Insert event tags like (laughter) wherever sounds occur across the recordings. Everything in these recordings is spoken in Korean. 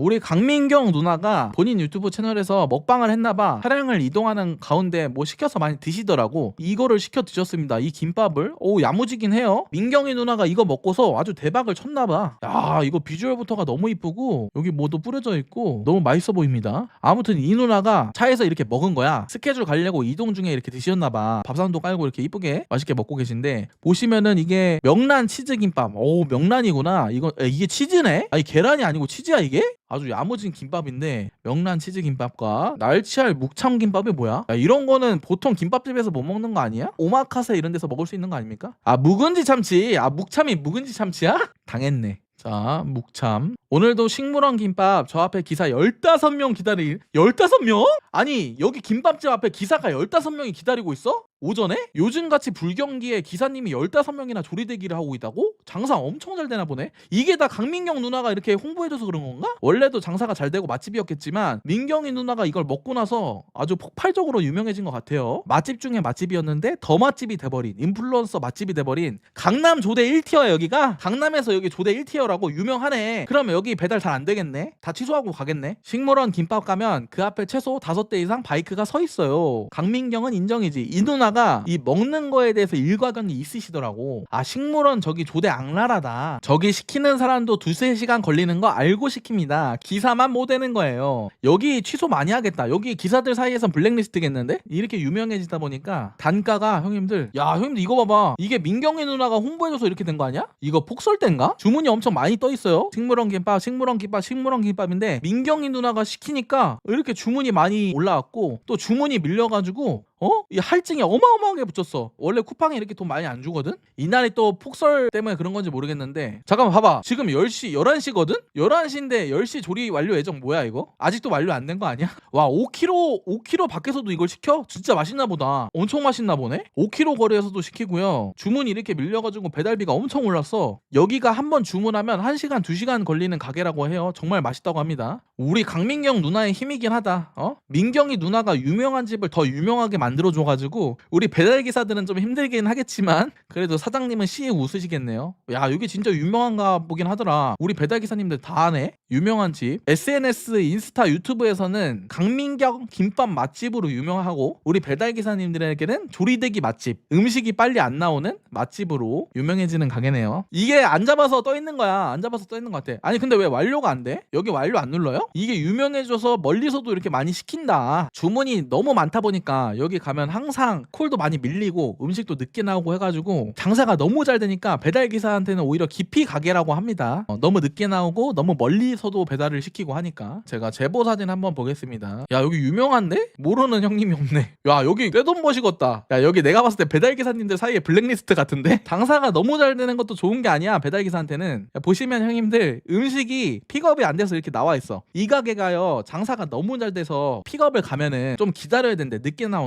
우리 강민경 누나가 본인 유튜브 채널에서 먹방을 했나봐 차량을 이동하는 가운데 뭐 시켜서 많이 드시더라고. 이거를 시켜 드셨습니다. 이 김밥을? 오 야무지긴 해요. 민경이 누나가 이거 먹고서 아주 대박을 쳤나봐. 야 이거 비주얼부터가 너무 이쁘고 여기 뭐도 뿌려져 있고 너무 맛있어 보입니다. 아무튼 이 누나가 차에서 이렇게 먹은 거야. 스케줄 가려고 이동 중에 이렇게 드셨나봐. 밥상도 깔고 이렇게 이쁘게 맛있게 먹고 계신데 보시면은 이게 명란 치즈 김밥. 오 명란이구나. 이거 에, 이게 치즈네? 아니 계란이 아니고 치즈야 이게 아주 야무진 김밥인데 명란 치즈 김밥과 날치알 묵참 김밥이 뭐야? 야, 이런 거는 보통 김밥집에서 못 먹는 거 아니야? 오마카세 이런 데서 먹을 수 있는 거 아닙니까? 아 묵은지 참치 아 묵참이 묵은지 참치야? (laughs) 당했네 자 묵참 오늘도 식물원 김밥 저 앞에 기사 15명 기다리 15명? 아니 여기 김밥집 앞에 기사가 15명이 기다리고 있어? 오전에? 요즘같이 불경기에 기사님이 15명이나 조리대기를 하고 있다고? 장사 엄청 잘 되나 보네 이게 다 강민경 누나가 이렇게 홍보해줘서 그런 건가? 원래도 장사가 잘 되고 맛집이었겠지만 민경이 누나가 이걸 먹고 나서 아주 폭발적으로 유명해진 것 같아요 맛집 중에 맛집이었는데 더 맛집이 돼버린 인플루언서 맛집이 돼버린 강남 조대 1티어야 여기가? 강남에서 여기 조대 1티어라고 유명하네 그러면 여기 배달 잘 안 되겠네 다 취소하고 가겠네 식물원 김밥 가면 그 앞에 최소 5대 이상 바이크가 서 있어요 강민경은 인정이지 이 누나 가 이 먹는 거에 대해서 일과견이 있으시더라고. 아 식물원 저기 조대 악랄하다. 저기 시키는 사람도 두세 시간 걸리는 거 알고 시킵니다. 기사만 못 되는 거예요. 여기 취소 많이 하겠다. 여기 기사들 사이에선 블랙리스트겠는데? 이렇게 유명해지다 보니까 단가가 형님들 야 형님들 이거 봐봐. 이게 민경이 누나가 홍보해줘서 이렇게 된 거 아니야? 이거 폭설땐가? 주문이 엄청 많이 떠 있어요. 식물원 김밥 식물원 김밥 식물원 김밥인데 민경이 누나가 시키니까 이렇게 주문이 많이 올라왔고 또 주문이 밀려가지고 어? 이 할증이 어마어마하게 붙였어. 원래 쿠팡에 이렇게 돈 많이 안 주거든? 이날이 또 폭설 때문에 그런 건지 모르겠는데. 잠깐만 봐봐. 지금 10시, 11시거든? 11시인데 10시 조리 완료 예정 뭐야 이거? 아직도 완료 안 된 거 아니야? (laughs) 와 5kg, 5kg 밖에서도 이걸 시켜? 진짜 맛있나 보다. 엄청 맛있나 보네? 5kg 거리에서도 시키고요. 주문이 이렇게 밀려가지고 배달비가 엄청 올랐어. 여기가 한 번 주문하면 1시간, 2시간 걸리는 가게라고 해요. 정말 맛있다고 합니다. 우리 강민경 누나의 힘이긴 하다. 어? 민경이 누나가 유명한 집을 더 유명하게 만 들어줘가지고 우리 배달 기사들은 좀 힘들긴 하겠지만 그래도 사장님은 씩 웃으시겠네요. 야 여기 진짜 유명한가 보긴 하더라. 우리 배달 기사님들 다 아네. 유명한 집. SNS, 인스타, 유튜브에서는 강민경 김밥 맛집으로 유명하고 우리 배달 기사님들에게는 조리대기 맛집, 음식이 빨리 안 나오는 맛집으로 유명해지는 가게네요. 이게 안 잡아서 떠 있는 거야. 안 잡아서 떠 있는 것 같아. 아니 근데 왜 완료가 안 돼? 여기 완료 안 눌러요? 이게 유명해져서 멀리서도 이렇게 많이 시킨다. 주문이 너무 많다 보니까 여기 가면 항상 콜도 많이 밀리고 음식도 늦게 나오고 해가지고 장사가 너무 잘 되니까 배달 기사한테는 오히려 깊이 가게라고 합니다. 어, 너무 늦게 나오고 너무 멀리서도 배달을 시키고 하니까 제가 제보 사진 한번 보겠습니다. 야 여기 유명한데? 모르는 형님이 없네. 야 여기 떼돈 버시겠다. 야 여기 내가 봤을 때 배달 기사님들 사이에 블랙리스트 같은데? (laughs) 장사가 너무 잘 되는 것도 좋은 게 아니야 배달 기사한테는. 야, 보시면 형님들 음식이 픽업이 안 돼서 이렇게 나와 있어. 이 가게가요 장사가 너무 잘 돼서 픽업을 가면은 좀 기다려야 되는데 늦게 나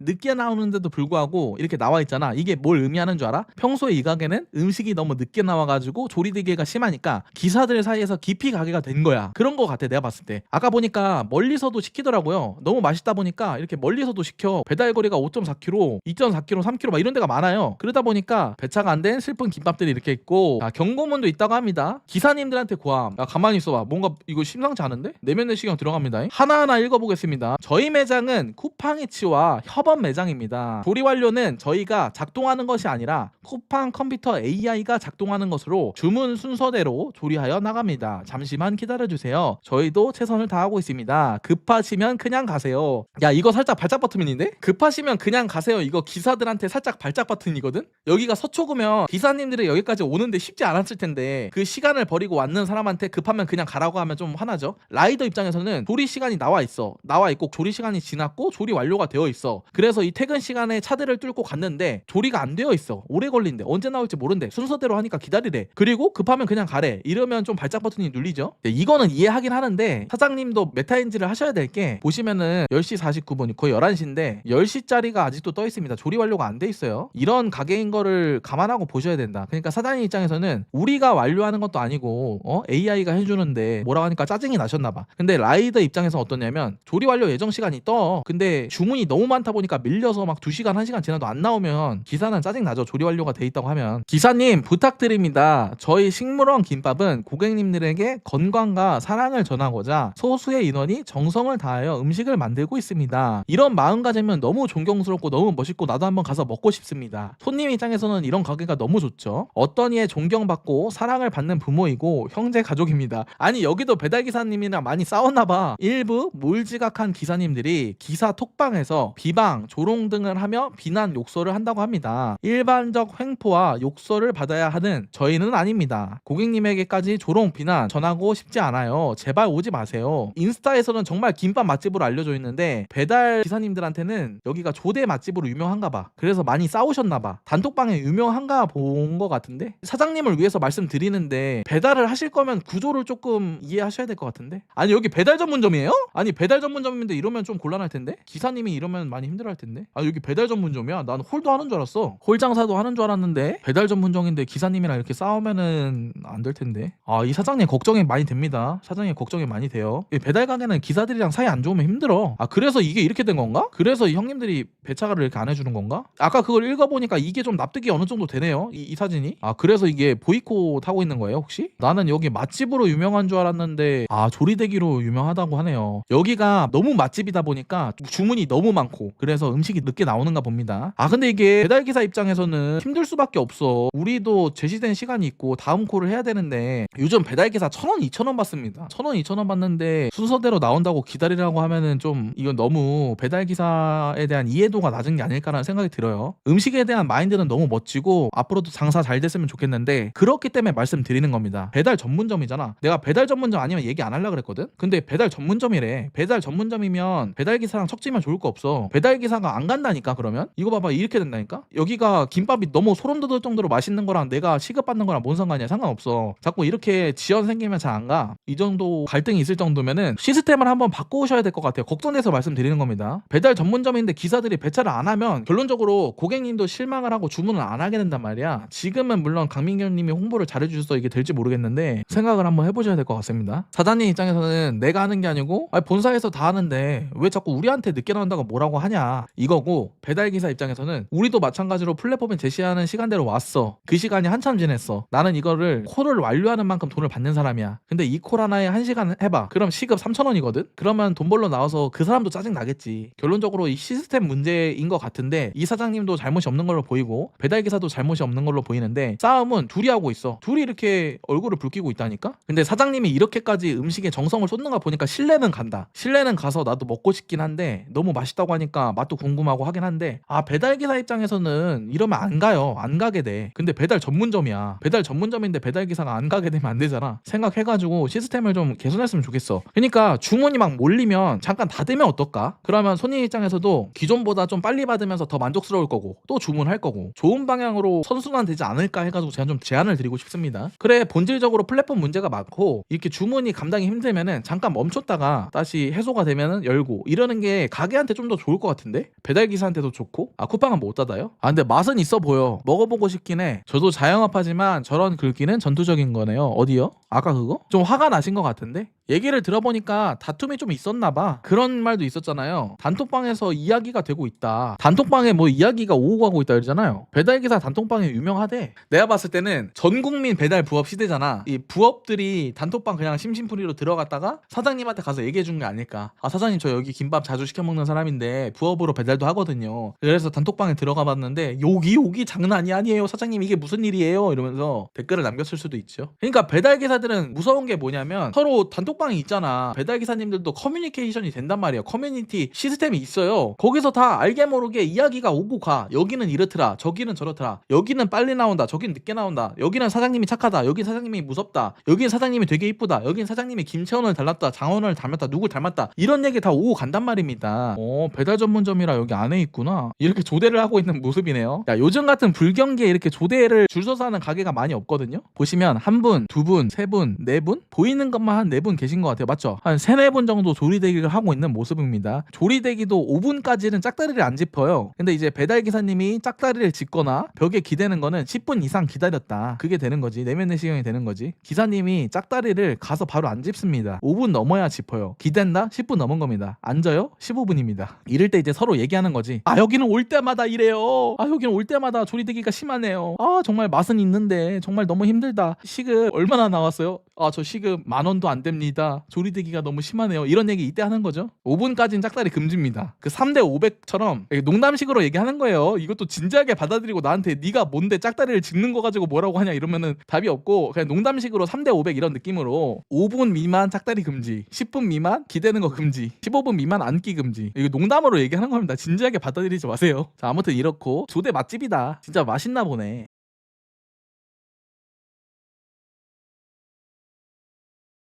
늦게 나오는데도 불구하고 이렇게 나와 있잖아. 이게 뭘 의미하는 줄 알아? 평소에 이 가게는 음식이 너무 늦게 나와가지고 조리대기가 심하니까 기사들 사이에서 깊이 가게가 된 거야. 그런 거 같아 내가 봤을 때. 아까 보니까 멀리서도 시키더라고요. 너무 맛있다 보니까 이렇게 멀리서도 시켜. 배달 거리가 5.4km, 2.4km, 3km 막 이런 데가 많아요. 그러다 보니까 배차가 안 된 슬픈 김밥들이 이렇게 있고 아, 경고문도 있다고 합니다. 기사님들한테 고함. 야 가만히 있어봐. 뭔가 이거 심상치 않은데? 내면 내시경 들어갑니다. 하나하나 읽어보겠습니다. 저희 매장은 쿠팡이츠와 협업 매장입니다. 조리 완료는 저희가 작동하는 것이 아니라 쿠팡 컴퓨터 AI가 작동하는 것으로 주문 순서대로 조리하여 나갑니다. 잠시만 기다려주세요. 저희도 최선을 다하고 있습니다. 급하시면 그냥 가세요. 야 이거 살짝 발작 버튼인데? 급하시면 그냥 가세요. 이거 기사들한테 살짝 발작 버튼이거든? 여기가 서초구면 기사님들이 여기까지 오는데 쉽지 않았을 텐데 그 시간을 버리고 왔는 사람한테 급하면 그냥 가라고 하면 좀 화나죠? 라이더 입장에서는 조리 시간이 나와 있어. 나와 있고 조리 시간이 지났고 조리 완료가 되어 있어. 그래서 이 퇴근 시간에 차들을 뚫고 갔는데 조리가 안 되어 있어. 오래 걸린대. 언제 나올지 모른대. 순서대로 하니까 기다리래. 그리고 급하면 그냥 가래. 이러면 좀 발작 버튼이 눌리죠. 네, 이거는 이해하긴 하는데 사장님도 메타인지를 하셔야 될 게 보시면은 10시 49분 거의 11시인데 10시짜리가 아직도 떠 있습니다. 조리 완료가 안 돼 있어요. 이런 가게인 거를 감안하고 보셔야 된다. 그러니까 사장님 입장에서는 우리가 완료하는 것도 아니고 어? AI가 해주는데 뭐라고 하니까 짜증이 나셨나 봐. 근데 라이더 입장에서 어떠냐면 조리 완료 예정 시간이 떠. 근데 주문이 너무 많이 많다 보니까 밀려서 막 2시간 1시간 지나도 안 나오면 기사는 짜증나죠. 조리 완료가 돼 있다고 하면. 기사님 부탁드립니다. 저희 식물원 김밥은 고객님들에게 건강과 사랑을 전하고자 소수의 인원이 정성을 다하여 음식을 만들고 있습니다. 이런 마음가짐은 너무 존경스럽고 너무 멋있고 나도 한번 가서 먹고 싶습니다. 손님 입장에서는 이런 가게가 너무 좋죠. 어떤 이의 존경받고 사랑을 받는 부모이고 형제 가족입니다. 아니 여기도 배달 기사님이랑 많이 싸웠나 봐. 일부 몰지각한 기사님들이 기사 톡방에서 비방, 조롱 등을 하며 비난 욕설을 한다고 합니다. 일반적 횡포와 욕설을 받아야 하는 저희는 아닙니다. 고객님에게까지 조롱, 비난 전하고 싶지 않아요. 제발 오지 마세요. 인스타에서는 정말 김밥 맛집으로 알려져 있는데 배달 기사님들한테는 여기가 조대 맛집으로 유명한가 봐. 그래서 많이 싸우셨나 봐. 단톡방에 유명한가 본 것 같은데 사장님을 위해서 말씀드리는데 배달을 하실 거면 구조를 조금 이해하셔야 될 것 같은데 아니 여기 배달 전문점이에요? 아니 배달 전문점인데 이러면 좀 곤란할 텐데 기사님이 이러면 많이 힘들어할 텐데. 아 여기 배달 전문점이야? 난 홀도 하는 줄 알았어. 홀 장사도 하는 줄 알았는데? 배달 전문점인데 기사님이랑 이렇게 싸우면은 안 될 텐데. 아 이 사장님 걱정이 많이 됩니다. 사장님 걱정이 많이 돼요. 이 배달 가게는 기사들이랑 사이 안 좋으면 힘들어. 아 그래서 이게 이렇게 된 건가? 그래서 이 형님들이 배차가를 이렇게 안 해주는 건가? 아까 그걸 읽어보니까 이게 좀 납득이 어느 정도 되네요 이, 이 사진이. 아 그래서 이게 보이콧 하고 있는 거예요 혹시? 나는 여기 맛집으로 유명한 줄 알았는데 아 조리대기로 유명하다고 하네요. 여기가 너무 맛집이다 보니까 주문이 너무 많고 그래서 음식이 늦게 나오는가 봅니다. 아 근데 이게 배달 기사 입장에서는 힘들 수밖에 없어. 우리도 제시된 시간이 있고 다음 콜을 해야 되는데 요즘 배달 기사 천 원 이천 원 받습니다. 천 원 이천 원 받는데 순서대로 나온다고 기다리라고 하면은 좀 이건 너무 배달 기사에 대한 이해도가 낮은 게 아닐까라는 생각이 들어요. 음식에 대한 마인드는 너무 멋지고 앞으로도 장사 잘 됐으면 좋겠는데 그렇기 때문에 말씀드리는 겁니다. 배달 전문점이잖아. 내가 배달 전문점 아니면 얘기 안 하려고 그랬거든? 근데 배달 전문점이래. 배달 전문점이면 배달 기사랑 척지면 좋을 거 없어 배달 기사가 안 간다니까 그러면? 이거 봐봐 이렇게 된다니까? 여기가 김밥이 너무 소름 돋을 정도로 맛있는 거랑 내가 시급받는 거랑 뭔 상관이야? 상관없어. 자꾸 이렇게 지연 생기면 잘 안 가. 이 정도 갈등이 있을 정도면은 시스템을 한번 바꾸셔야 될 것 같아요. 걱정돼서 말씀드리는 겁니다. 배달 전문점인데 기사들이 배차를 안 하면 결론적으로 고객님도 실망을 하고 주문을 안 하게 된단 말이야. 지금은 물론 강민경님이 홍보를 잘해주셔서 이게 될지 모르겠는데 생각을 한번 해보셔야 될 것 같습니다. 사장님 입장에서는 내가 하는 게 아니고 아니, 본사에서 다 하는데 왜 자꾸 우리한테 늦게 나온다고 뭐라고 하냐. 이거고 배달 기사 입장에서는 우리도 마찬가지로 플랫폼에 제시하는 시간대로 왔어. 그 시간이 한참 지냈어. 나는 이거를 콜을 완료하는 만큼 돈을 받는 사람이야. 근데 이 콜 하나에 한 시간 해봐. 그럼 시급 3천 원이거든? 그러면 돈 벌러 나와서 그 사람도 짜증 나겠지. 결론적으로 이 시스템 문제인 것 같은데 이 사장님도 잘못이 없는 걸로 보이고 배달 기사도 잘못이 없는 걸로 보이는데 싸움은 둘이 하고 있어. 둘이 이렇게 얼굴을 붉히고 있다니까? 근데 사장님이 이렇게까지 음식에 정성을 쏟는가 보니까 신뢰는 간다. 신뢰는 가서 나도 먹고 싶긴 한데 너무 맛있다고 하니까 맛도 궁금하고 하긴 한데 아 배달 기사 입장에서는 이러면 안 가요. 안 가게 돼. 근데 배달 전문점이야. 배달 전문점인데 배달 기사가 안 가게 되면 안 되잖아. 생각해가지고 시스템을 좀 개선했으면 좋겠어. 그러니까 주문이 막 몰리면 잠깐 닫으면 어떨까? 그러면 손님 입장에서도 기존보다 좀 빨리 받으면서 더 만족스러울 거고 또 주문할 거고 좋은 방향으로 선순환 되지 않을까 해가지고 제가 좀 제안을 드리고 싶습니다. 그래 본질적으로 플랫폼 문제가 많고 이렇게 주문이 감당이 힘들면은 잠깐 멈췄다가 다시 해소가 되면은 열고 이러는 게 가게한테 좀 더 좋을 것 같은데? 배달 기사한테도 좋고? 아 쿠팡은 못 닫아요? 아 근데 맛은 있어 보여. 먹어보고 싶긴 해. 저도 자영업하지만 저런 글귀는 전투적인 거네요. 어디요 아까 그거? 좀 화가 나신 것 같은데? 얘기를 들어보니까 다툼이 좀 있었나 봐. 그런 말도 있었잖아요. 단톡방에서 이야기가 되고 있다. 단톡방에 뭐 이야기가 오고 가고 있다 그러잖아요. 배달기사 단톡방이 유명하대. 내가 봤을 때는 전 국민 배달 부업 시대잖아. 이 부업들이 단톡방 그냥 심심풀이로 들어갔다가 사장님한테 가서 얘기해 준 게 아닐까. 아 사장님 저 여기 김밥 자주 시켜 먹는 사람인데 부업으로 배달도 하거든요. 그래서 단톡방에 들어가 봤는데 여기 여기 장난이 아니에요. 사장님 이게 무슨 일이에요? 이러면서 댓글을 남겼을 수도 있죠. 그러니까 배달기사 들은 무서운 게 뭐냐면 서로 단톡방이 있잖아. 배달 기사님들도 커뮤니케이션이 된단 말이에요 커뮤니티 시스템이 있어요. 거기서 다 알게 모르게 이야기가 오고 가. 여기는 이렇더라. 저기는 저렇더라. 여기는 빨리 나온다. 저기는 늦게 나온다. 여기는 사장님이 착하다. 여기 사장님이 무섭다. 여기는 사장님이 되게 이쁘다. 여기는 사장님이 김채원을 닮았다. 장원을 닮았다. 누굴 닮았다. 이런 얘기 다 오고 간단 말입니다. 어 배달 전문점이라 여기 안에 있구나. 이렇게 조대를 하고 있는 모습이네요. 야 요즘 같은 불경기에 이렇게 조대를 줄 서서 하는 가게가 많이 없거든요. 보시면 한 분, 두 분, 세 분, 분, 네 분? 보이는 것만 한 네 분 계신 것 같아요. 맞죠? 한 세네 분 정도 조리대기를 하고 있는 모습입니다. 조리대기도 5분까지는 짝다리를 안 짚어요. 근데 이제 배달 기사님이 짝다리를 짚거나 벽에 기대는 거는 10분 이상 기다렸다. 그게 되는 거지. 내면 내시경이 되는 거지. 기사님이 짝다리를 가서 바로 안 짚습니다. 5분 넘어야 짚어요. 기댄다? 10분 넘은 겁니다. 앉아요? 15분입니다. 이럴 때 이제 서로 얘기하는 거지. 아 여기는 올 때마다 이래요. 아 여기는 올 때마다 조리대기가 심하네요. 아 정말 맛은 있는데 정말 너무 힘들다. 시급 얼마나 나왔어 요? 아 저 시급 만 원도 안 됩니다. 조리대기가 너무 심하네요. 이런 얘기 이때 하는 거죠. 5분까지는 짝다리 금지입니다. 그 3대 500처럼 농담식으로 얘기하는 거예요. 이것도 진지하게 받아들이고 나한테 네가 뭔데 짝다리를 짚는 거 가지고 뭐라고 하냐 이러면은 답이 없고 그냥 농담식으로 3대 500 이런 느낌으로 5분 미만 짝다리 금지, 10분 미만 기대는 거 금지, 15분 미만 앉기 금지. 이거 농담으로 얘기하는 겁니다. 진지하게 받아들이지 마세요. 자 아무튼 이렇고 조대 맛집이다. 진짜 맛있나 보네.